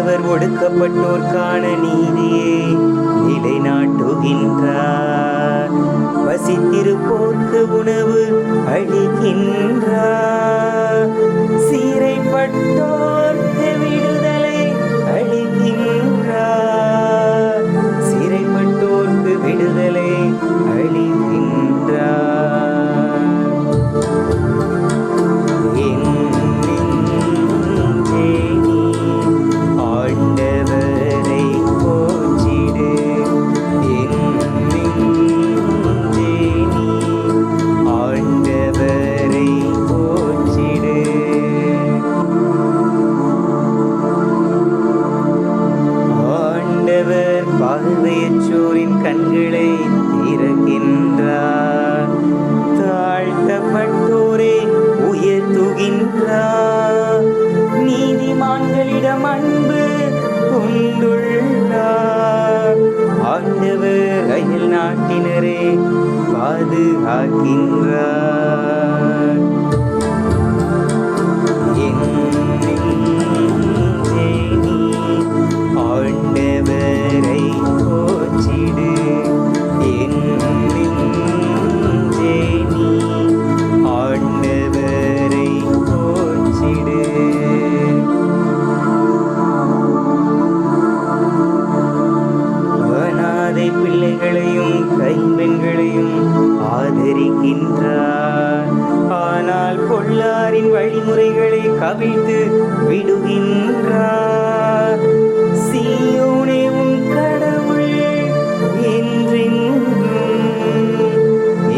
ஒடுக்கப்பட்டோர்க்கான நீதியே நிலைநாட்டுகின்றார். வசித்திருப்போர்க்கு உணவு அளிக்கின்றார். ಕಾದು ಹಾಕಿಂದ್ರ விடுகின்றார் ஆனால் பொள்ளாரின் வழிமுறைகளை கவிழ்த்து விடுகின்றார். சீயோனே கடவுள் என்றென்றும்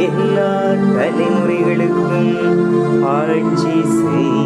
எல்லா தலைமுறைகளுக்கும் ஆட்சி செய்